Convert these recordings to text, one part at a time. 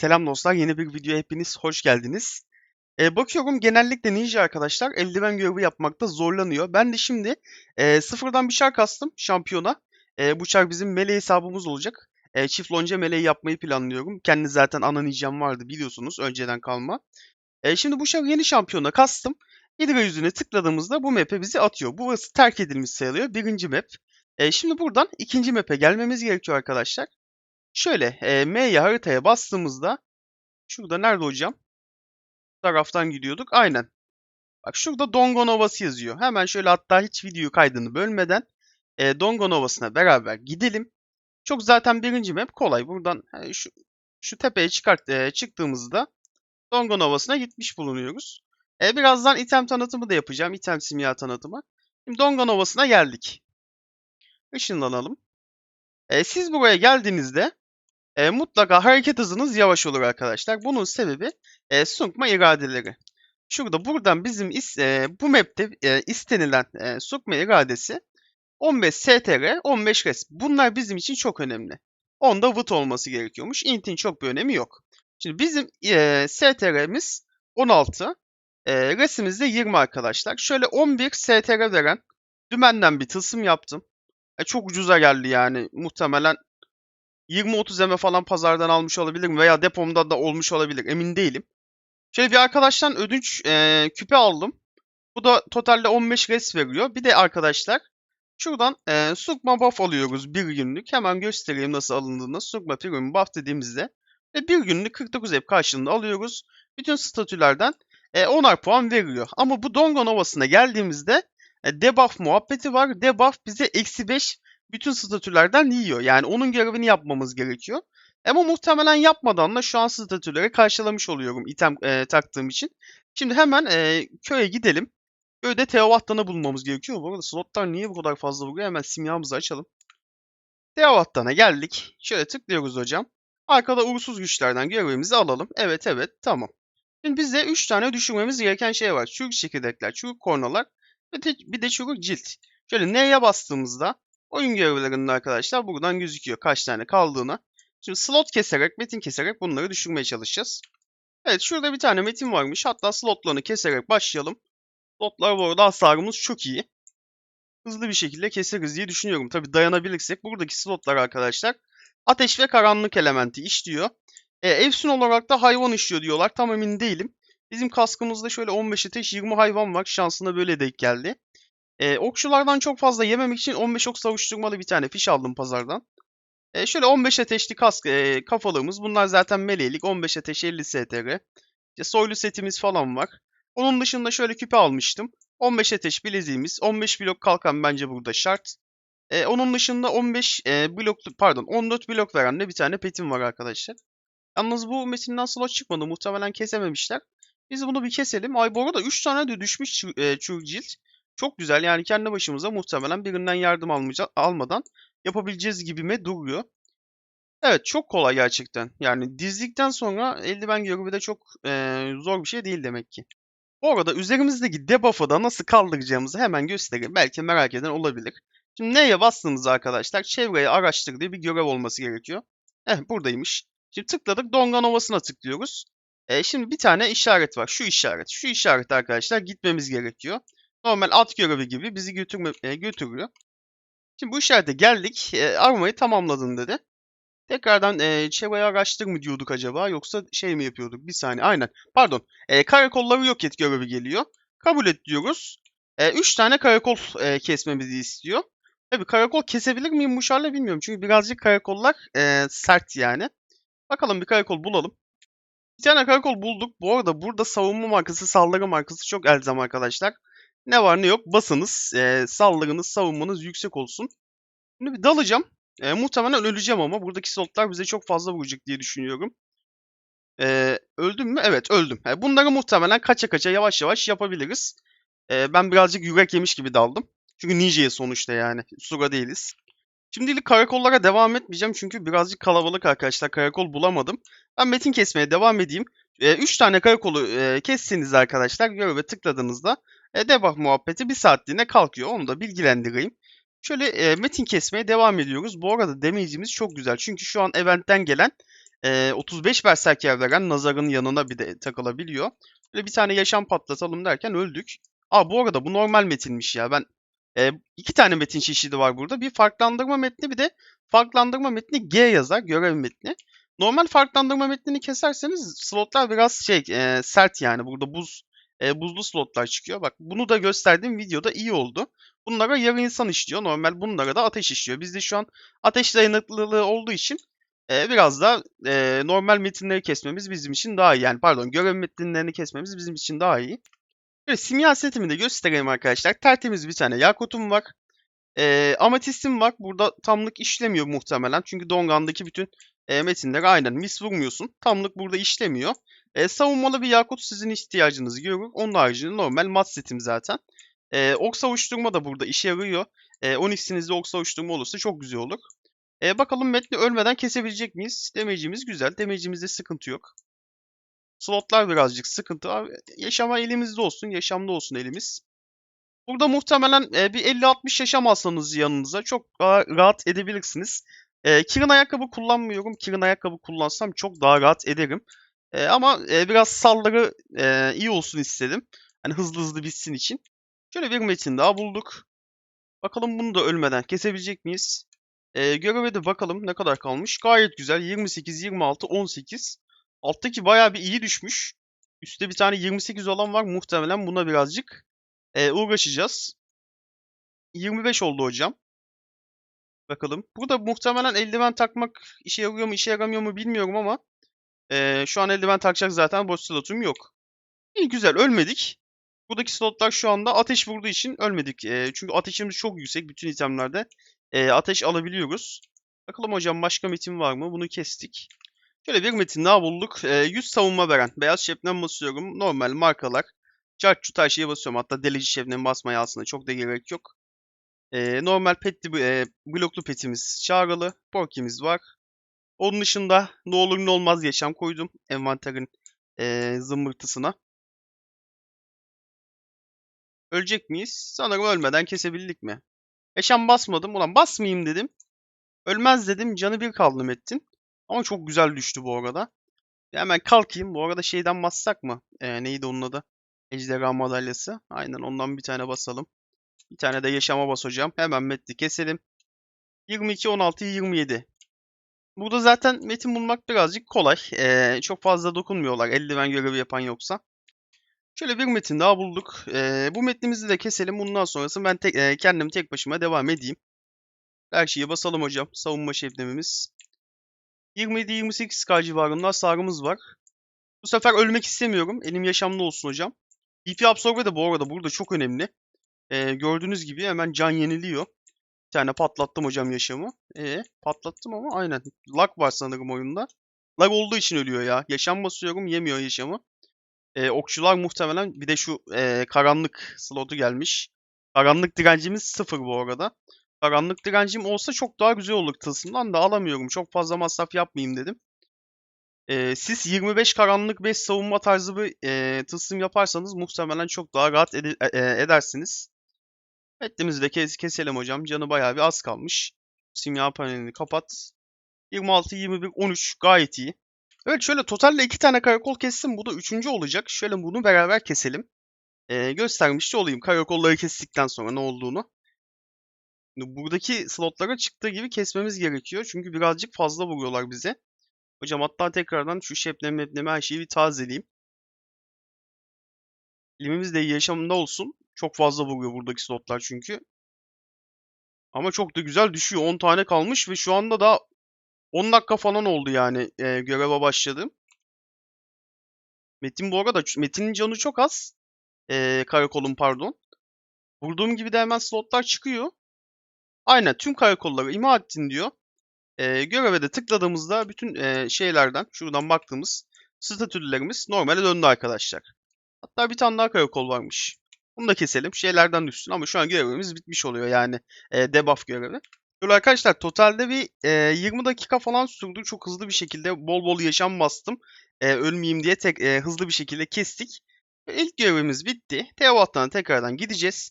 Selam dostlar, yeni bir videoya hepiniz hoş geldiniz. Eee, bakıyorum genellikle ninja arkadaşlar eldiven görevi yapmakta zorlanıyor. Ben de şimdi eee, sıfırdan bir şar kastım şampiyona. Eee, bu şar bizim melee hesabımız olacak. Eee, çift lonca meleği yapmayı planlıyorum. Kendi zaten ana ninjam vardı biliyorsunuz önceden kalma. Eee, şimdi bu şar yeni şampiyona kastım. Hidra yüzüne tıkladığımızda bu map'e bizi atıyor. Burası terk edilmiş sayılıyor. Birinci map. Eee, şimdi buradan ikinci map'e gelmemiz gerekiyor arkadaşlar. Şöyle eee, M'ye haritaya bastığımızda şurada nerede hocam? Taraftan gidiyorduk. Aynen. Bak şurada Dongon Ovası yazıyor. Hemen şöyle hatta hiç video kaydını bölmeden eee Dongon Ovası'na beraber gidelim. Çok zaten birinci map kolay. Buradan e, şu şu tepeye çıkart eee, çıktığımızda Dongon Ovası'na gitmiş bulunuyoruz. E, birazdan item tanıtımı da yapacağım. İtem simya tanıtımı. Şimdi Dongon Ovası'na geldik. Işınlanalım. E, siz buraya geldiğinizde e, mutlaka hareket hızınız yavaş olur arkadaşlar. Bunun sebebi e, Sukma iradeleri. Şurada buradan bizim is, e, bu map'te e, istenilen e, Sukma iradesi 15 STR, 15 res. Bunlar bizim için çok önemli. Onda vıt olması gerekiyormuş. Int'in çok bir önemi yok. Şimdi bizim e, STR'miz 16. E, resimiz de 20 arkadaşlar. Şöyle 11 STR veren dümenden bir tılsım yaptım. E, çok ucuza geldi yani. Muhtemelen 20-30 eme falan pazardan almış olabilirim veya depomda da olmuş olabilir. Emin değilim. Şöyle bir arkadaştan ödünç eee, küpe aldım. Bu da totalde 15 res veriyor. Bir de arkadaşlar şuradan eee Sukma buff alıyoruz bir günlük. Hemen göstereyim nasıl alındığını. Sukma Premium buff dediğimizde ve bir günlük 49 ep karşılığında alıyoruz. Bütün statülerden e, 10'ar puan veriyor. Ama bu Dongon Ovası'na geldiğimizde e, debuff muhabbeti var. Debuff bize eksi 5 bütün statülerden yiyor. Yani onun görevini yapmamız gerekiyor. Ama muhtemelen yapmadan da şu an statüleri karşılamış oluyorum item e, taktığım için. Şimdi hemen e, köye gidelim. Köyde Teovattan'ı bulmamız gerekiyor. Bu arada slotlar niye bu kadar fazla vuruyor? Hemen simyamızı açalım. Teovattan'a geldik. Şöyle tıklıyoruz hocam. Arkada uğursuz güçlerden görevimizi alalım. Evet evet tamam. Şimdi bize 3 tane düşürmemiz gereken şey var. Çürük çekirdekler, çürük kornalar ve bir de çürük cilt. Şöyle N'ye bastığımızda oyun görevlerinde arkadaşlar buradan gözüküyor kaç tane kaldığını. Şimdi slot keserek, metin keserek bunları düşürmeye çalışacağız. Evet şurada bir tane metin varmış. Hatta slotlarını keserek başlayalım. Slotlar bu arada hasarımız çok iyi. Hızlı bir şekilde keseriz diye düşünüyorum. Tabi dayanabilirsek buradaki slotlar arkadaşlar ateş ve karanlık elementi işliyor. E, Efsun olarak da hayvan işliyor diyorlar. Tam emin değilim. Bizim kaskımızda şöyle 15 ateş 20 hayvan var. Şansına böyle denk geldi. E, okçulardan çok fazla yememek için 15 ok savuşturmalı bir tane fiş aldım pazardan. E, şöyle 15 ateşli kask e, kafalığımız. Bunlar zaten meleğilik. 15 ateş 50 STR. İşte soylu setimiz falan var. Onun dışında şöyle küpe almıştım. 15 ateş bileziğimiz. 15 blok kalkan bence burada şart. E, onun dışında 15 e, blok pardon 14 blok veren de bir tane petim var arkadaşlar. Yalnız bu metinden slot çıkmadı. Muhtemelen kesememişler. Biz bunu bir keselim. Ay bu arada 3 tane de düşmüş e, çürük cilt. Çok güzel yani kendi başımıza muhtemelen birinden yardım almadan yapabileceğiz gibime duruyor. Evet çok kolay gerçekten. Yani dizdikten sonra eldiven görevi de çok eee, zor bir şey değil demek ki. Bu arada üzerimizdeki debuff'ı da nasıl kaldıracağımızı hemen göstereyim. Belki merak eden olabilir. Şimdi neye bastığımızda arkadaşlar çevreyi araştır diye bir görev olması gerekiyor. Eh buradaymış. Şimdi tıkladık Dongan Ovası'na tıklıyoruz. E, şimdi bir tane işaret var. Şu işaret. Şu işaret arkadaşlar gitmemiz gerekiyor. Normal at görevi gibi bizi götürme, e, götürüyor. Şimdi bu işarete geldik. E, armayı tamamladın dedi. Tekrardan e, çevreyi araştır mı diyorduk acaba yoksa şey mi yapıyorduk? Bir saniye aynen. Pardon. E, karakolları yok et görevi geliyor. Kabul et diyoruz. 3 tane karakol e, kesmemizi istiyor. Tabii karakol kesebilir miyim bu şarla bilmiyorum. Çünkü birazcık karakollar e, sert yani. Bakalım bir karakol bulalım. Bir tane karakol bulduk. Bu arada burada savunma markası, saldırı markası çok elzem arkadaşlar. Ne var ne yok basınız, e, saldırınız, savunmanız yüksek olsun. Şimdi bir dalacağım. E, muhtemelen öleceğim ama buradaki slotlar bize çok fazla vuracak diye düşünüyorum. E, öldüm mü? Evet öldüm. E, bunları muhtemelen kaça kaça yavaş yavaş yapabiliriz. E, ben birazcık yürek yemiş gibi daldım. Çünkü ninja'ya sonuçta yani. Sura değiliz. Şimdilik karakollara devam etmeyeceğim çünkü birazcık kalabalık arkadaşlar. Karakol bulamadım. Ben metin kesmeye devam edeyim. 3 tane karakolu e, kestiğinizde arkadaşlar göreve tıkladığınızda debuff muhabbeti bir saatliğine kalkıyor. Onu da bilgilendireyim. Şöyle e, metin kesmeye devam ediyoruz. Bu arada damage'imiz çok güzel. Çünkü şu an eventten gelen e, 35 berserker veren nazarın yanına bir de takılabiliyor. Böyle bir tane yaşam patlatalım derken öldük. Aa bu arada bu normal metinmiş ya. Ben e, iki tane metin çeşidi var burada. Bir farklandırma metni bir de farklandırma metni G yazar. Görev metni. Normal farklandırma metnini keserseniz slotlar biraz şey e, sert yani. Burada buz e, buzlu slotlar çıkıyor. Bak bunu da gösterdiğim videoda iyi oldu. Bunlara yarı insan işliyor. Normal bunlara da ateş işliyor. Bizde şu an ateş dayanıklılığı olduğu için e, biraz da e, normal metinleri kesmemiz bizim için daha iyi. Yani pardon görev metinlerini kesmemiz bizim için daha iyi. Böyle simya setimi de göstereyim arkadaşlar. Tertemiz bir tane yakutum var. E, amatistim var. Burada tamlık işlemiyor muhtemelen. Çünkü Dongan'daki bütün e, metinleri aynen mis vurmuyorsun. Tamlık burada işlemiyor. E, savunmalı bir yakut sizin ihtiyacınızı görür. Onun haricinde normal mat setim zaten. E, ok savuşturma da burada işe yarıyor. E, Onyx'inizde ok savuşturma olursa çok güzel olur. E, bakalım metni ölmeden kesebilecek miyiz? Damage'imiz güzel. Damage'imizde sıkıntı yok. Slotlar birazcık sıkıntı. Abi, yaşama elimizde olsun. Yaşamda olsun elimiz. Burada muhtemelen e, bir 50-60 yaşam alsanız yanınıza çok daha rahat edebilirsiniz. E, Kirin ayakkabı kullanmıyorum. Kirin ayakkabı kullansam çok daha rahat ederim. E, ama e, biraz salları e, iyi olsun istedim. Hani hızlı hızlı bitsin için. Şöyle bir metin daha bulduk. Bakalım bunu da ölmeden kesebilecek miyiz? E, göreve de bakalım ne kadar kalmış. Gayet güzel. 28, 26, 18. Alttaki bayağı bir iyi düşmüş. Üstte bir tane 28 olan var. Muhtemelen buna birazcık e, uğraşacağız. 25 oldu hocam. Bakalım. Burada muhtemelen eldiven takmak işe yarıyor mu işe yaramıyor mu bilmiyorum ama e, şu an eldiven takacak zaten boş slotum yok. İyi güzel ölmedik. Buradaki slotlar şu anda ateş vurduğu için ölmedik. E, çünkü ateşimiz çok yüksek bütün itemlerde. E, ateş alabiliyoruz. Bakalım hocam başka metin var mı? Bunu kestik. Şöyle bir metin daha bulduk. E, 100 savunma veren. Beyaz şebnem basıyorum. Normal markalar. Çarçut her şeye basıyorum. Hatta delici şebnem basmaya aslında çok da gerek yok. E, normal petli e, bloklu petimiz çağrılı. Porkimiz var. Onun dışında ne olur ne olmaz yaşam koydum. Envanterin e, zımbırtısına. Ölecek miyiz? Sanırım ölmeden kesebildik mi? Yaşam basmadım. Ulan basmayayım dedim. Ölmez dedim. Canı bir kaldı Metin. Ama çok güzel düştü bu arada. Hemen kalkayım. Bu arada şeyden bassak mı? Ee, neydi onun adı? Ejderha madalyası. Aynen ondan bir tane basalım. Bir tane de yaşama bas hocam. Hemen Metni keselim. 22, 16, 27. Burada zaten metin bulmak birazcık kolay. Ee, çok fazla dokunmuyorlar eldiven görevi yapan yoksa. Şöyle bir metin daha bulduk. Ee, bu metnimizi de keselim. Bundan sonrası ben tek, e, kendim tek başıma devam edeyim. Her şeyi basalım hocam. Savunma şebnemimiz. 27-28k civarında hasarımız var. Bu sefer ölmek istemiyorum. Elim yaşamda olsun hocam. BP absorbe de bu arada burada çok önemli. Ee, gördüğünüz gibi hemen can yeniliyor. Tane patlattım hocam yaşamı. Ee, patlattım ama aynen. Lag var sanırım oyunda. Lag olduğu için ölüyor ya. Yaşam basıyorum yemiyor yaşamı. Ee, okçular muhtemelen bir de şu e, karanlık slotu gelmiş. Karanlık direncimiz sıfır bu arada. Karanlık direncim olsa çok daha güzel olur tılsımdan da alamıyorum. Çok fazla masraf yapmayayım dedim. Ee, siz 25 karanlık 5 savunma tarzı bir e, tılsım yaparsanız muhtemelen çok daha rahat ede- e- edersiniz. Etimizi de kes keselim hocam. Canı bayağı bir az kalmış. Simya panelini kapat. 26, 21, 13 gayet iyi. Evet şöyle totalle iki tane karakol kestim. Bu da üçüncü olacak. Şöyle bunu beraber keselim. Ee, göstermiş de olayım karakolları kestikten sonra ne olduğunu. Buradaki slotlara çıktığı gibi kesmemiz gerekiyor. Çünkü birazcık fazla vuruyorlar bize. Hocam hatta tekrardan şu şebnem mebnemi her şeyi bir tazeleyeyim. Elimimiz de yaşamında olsun. Çok fazla vuruyor buradaki slotlar çünkü. Ama çok da güzel düşüyor. 10 tane kalmış ve şu anda da 10 dakika falan oldu yani e, göreve başladım. Metin bu arada Metin'in canı çok az. E, karakolun pardon. Vurduğum gibi de hemen slotlar çıkıyor. Aynen tüm karakolları imha ettin diyor. E, göreve de tıkladığımızda bütün e, şeylerden şuradan baktığımız statülerimiz normale döndü arkadaşlar. Hatta bir tane daha karakol varmış. Bunu da keselim. Şeylerden düşsün ama şu an görevimiz bitmiş oluyor yani e, debuff görevi. Böyle arkadaşlar totalde bir e, 20 dakika falan sürdü. Çok hızlı bir şekilde bol bol yaşam bastım. E, ölmeyeyim diye tek e, hızlı bir şekilde kestik. İlk görevimiz bitti. Teovat'tan tekrardan gideceğiz.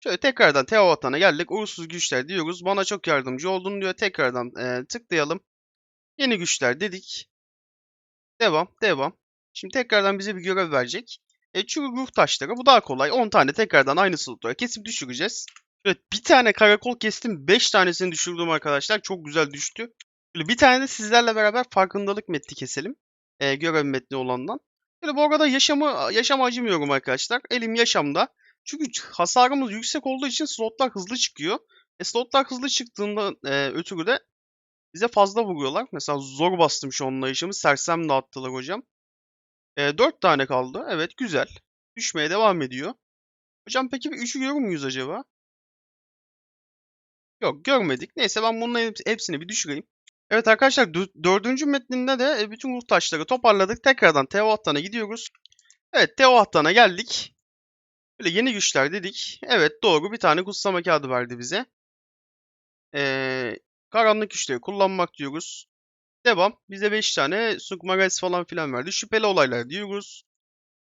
Şöyle tekrardan Teovat'tan geldik. Uğursuz güçler diyoruz. Bana çok yardımcı oldun diyor. Tekrardan e, tıklayalım. Yeni güçler dedik. Devam, devam. Şimdi tekrardan bize bir görev verecek. E, çünkü ruh taşları bu daha kolay. 10 tane tekrardan aynı slotlara kesip düşüreceğiz. Evet bir tane karakol kestim. 5 tanesini düşürdüm arkadaşlar. Çok güzel düştü. Böyle bir tane de sizlerle beraber farkındalık metni keselim. E, görev metni olandan. Böyle bu arada yaşamı yaşam acımıyorum arkadaşlar. Elim yaşamda. Çünkü hasarımız yüksek olduğu için slotlar hızlı çıkıyor. E, slotlar hızlı çıktığında e, ötürü de bize fazla vuruyorlar. Mesela zor bastım şu onunla. Sersem dağıttılar hocam. E, 4 tane kaldı. Evet güzel. Düşmeye devam ediyor. Hocam peki bir 3'ü görür müyüz acaba? Yok görmedik. Neyse ben bunların heps- hepsini bir düşüreyim. Evet arkadaşlar dö- dördüncü metninde de e, bütün ruh taşları toparladık. Tekrardan Teotihuacan'a gidiyoruz. Evet Teotihuacan'a geldik. Böyle yeni güçler dedik. Evet doğru bir tane kutsama kağıdı verdi bize. Ee, karanlık güçleri kullanmak diyoruz. Devam. Bize 5 tane Sukmares falan filan verdi. Şüpheli olaylar diyoruz.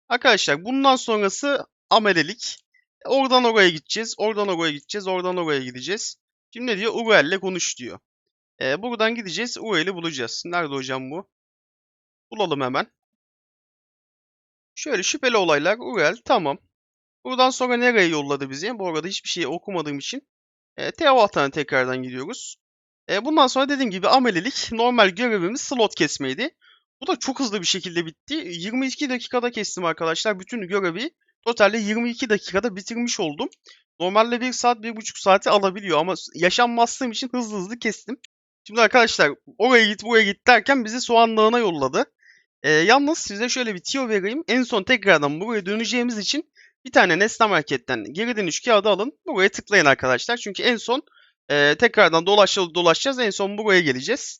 Arkadaşlar bundan sonrası amelelik. Oradan oraya gideceğiz. Oradan oraya gideceğiz. Oradan oraya gideceğiz. Şimdi ne diyor? Uriel'le konuş diyor. Ee, buradan gideceğiz. Uriel'i bulacağız. Nerede hocam bu? Bulalım hemen. Şöyle şüpheli olaylar. Uriel. Tamam. Buradan sonra nereye yolladı bizi? Bu arada hiçbir şey okumadığım için. E, Teotihuacan'a tekrardan gidiyoruz. E, bundan sonra dediğim gibi amelilik normal görevimiz slot kesmeydi. Bu da çok hızlı bir şekilde bitti. 22 dakikada kestim arkadaşlar. Bütün görevi totalde 22 dakikada bitirmiş oldum. Normalde 1 saat 1,5 saati alabiliyor ama yaşam bastığım için hızlı hızlı kestim. Şimdi arkadaşlar oraya git buraya git derken bizi Soğan Dağı'na yolladı. E, yalnız size şöyle bir tiyo vereyim. En son tekrardan buraya döneceğimiz için bir tane nesne marketten geri dönüş kağıdı alın. Buraya tıklayın arkadaşlar. Çünkü en son e, tekrardan dolaşacağız dolaşacağız. En son buraya geleceğiz.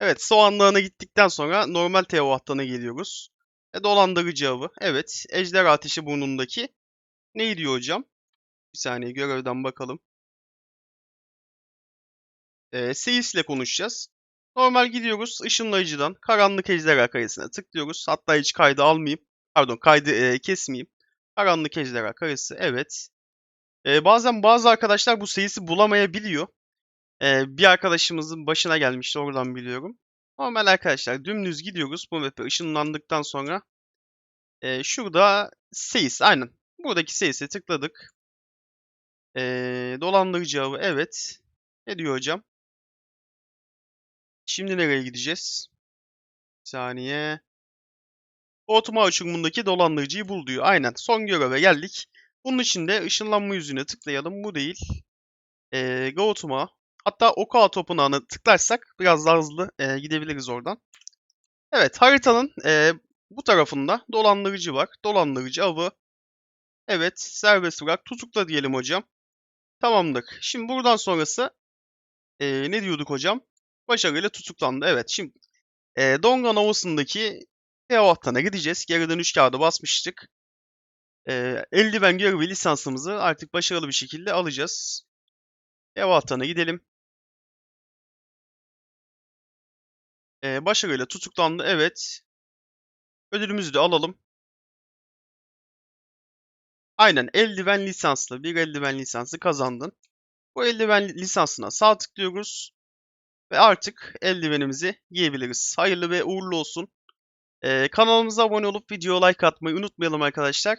Evet soğanlarına gittikten sonra normal Teotihuacan'a geliyoruz. E, dolandırıcı avı. Evet. Ejder ateşi burnundaki. Ne diyor hocam? Bir saniye görevden bakalım. E, Seyis ile konuşacağız. Normal gidiyoruz ışınlayıcıdan karanlık ejderha karesine tıklıyoruz. Hatta hiç kaydı almayayım. Pardon kaydı e, kesmeyeyim. Karanlık ejderha karesi evet. Ee, bazen bazı arkadaşlar bu sayısı bulamayabiliyor. Ee, bir arkadaşımızın başına gelmişti oradan biliyorum. Normal arkadaşlar dümdüz gidiyoruz bu map'e ışınlandıktan sonra. Ee, şurada seyis aynen. Buradaki seyise tıkladık. Ee, dolandırıcı avı evet. Ne diyor hocam? Şimdi nereye gideceğiz? Bir saniye. Otuma uçurumundaki dolandırıcıyı bul diyor. Aynen. Son göreve geldik. Bunun için de ışınlanma yüzüne tıklayalım. Bu değil. Ee, go to'ma. Hatta Oka tapınağına tıklarsak biraz daha hızlı e, gidebiliriz oradan. Evet haritanın e, bu tarafında dolandırıcı var. Dolandırıcı avı. Evet serbest bırak. Tutukla diyelim hocam. Tamamdır. Şimdi buradan sonrası e, ne diyorduk hocam? Başarıyla tutuklandı. Evet şimdi e, Dongan Ovası'ndaki Teotihuacan'a gideceğiz. Geri dönüş kağıdı basmıştık. Ee, eldiven görevi lisansımızı artık başarılı bir şekilde alacağız. Teotihuacan'a gidelim. Ee, başarıyla tutuklandı. Evet. Ödülümüzü de alalım. Aynen eldiven lisanslı bir eldiven lisansı kazandın. Bu eldiven lisansına sağ tıklıyoruz. Ve artık eldivenimizi giyebiliriz. Hayırlı ve uğurlu olsun. Ee, kanalımıza abone olup video like atmayı unutmayalım arkadaşlar.